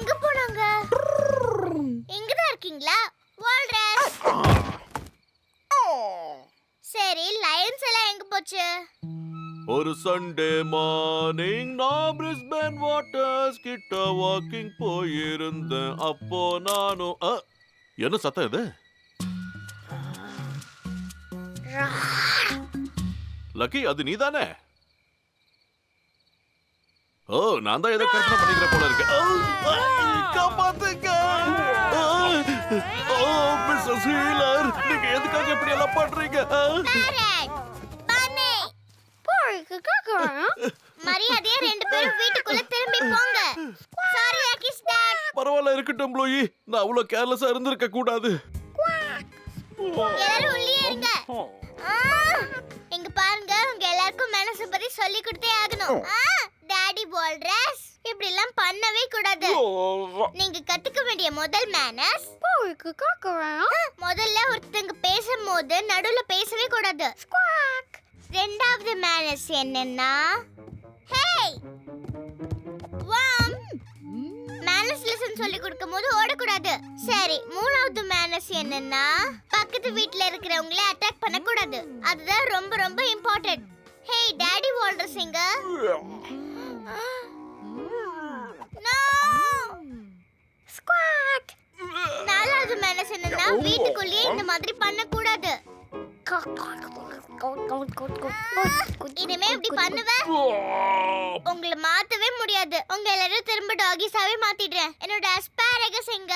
எங்க போனாங்க? இங்கதான் இருக்கீங்களா? வால்ரஸ் சரி லயன்ஸ் எல்லாம் எங்க போச்சு? ஒரு சண்டே மார்னிங் நான் பிரிஸ்பேன் வாட்டர்ஸ் கிட்ட வாக்கிங் போயிருந்தேன். அப்போ நானும் என்ன சத்தம் இது? லக்கி அது நீதானே? ஓ நான் தான் ஏதோ கற்பனை பண்ணிக்கிற போல ஆ, காப்பாத்துங்க. ஓ மிஸ்டர் ஹீலர் நீங்க எதுக்காக இப்படி எல்லாம் பண்றீங்க மரியாதையா ரெண்டு பேரும் வீட்டுக்குள்ள திரும்பி போங்க. சாரி அகிஸ் டாட் பரவாயில்ல இருக்கட்டும் ப்ளூயி. நான் அவ்வளவு கேர்லெஸ்ஸா இருந்திருக்க கூடாது. எல்லாரும் உள்ளே இருங்க. ஆ, இங்க பாருங்க உங்க எல்லாருக்கும் மனசு பத்தி சொல்லி கொடுத்தே ஆகணும். டாடி வால்ரஸ் இப்படி எல்லாம் பண்ணவே கூடாது. நீங்க கத்துக்க வேண்டிய முதல் மேனஸ் முதல்ல ஒருத்தங்க பேசும்போது நடுவுல பேசவே கூடாது. ரெண்டாவது மேனஸ் என்னன்னா ஹேய் வாம் மேனஸ் லெசன் சொல்லி கொடுக்கும் போது ஓடக்கூடாது. சரி மூணாவது மேனஸ் என்னன்னா பக்கத்து வீட்ல இருக்கிறவங்கள அட்டாக் பண்ணக்கூடாது. அதுதான் ரொம்ப ரொம்ப இம்பார்ட்டன்ட் ஹேய் டாடி வால்டர் சிங்க நோ ஸ்குவாட் நாலாவது மேனஸ் என்னன்னா வீட்டுக்குள்ளேயே இந்த மாதிரி பண்ண கூடாது இனிமே இப்படி பண்ணுவ? உங்களை மாத்தவே முடியாது. உங்க எல்லாரும் திரும்ப டாகிஸாவே மாத்திடுறேன். என்னோட அஸ்பாரகஸ் எங்க?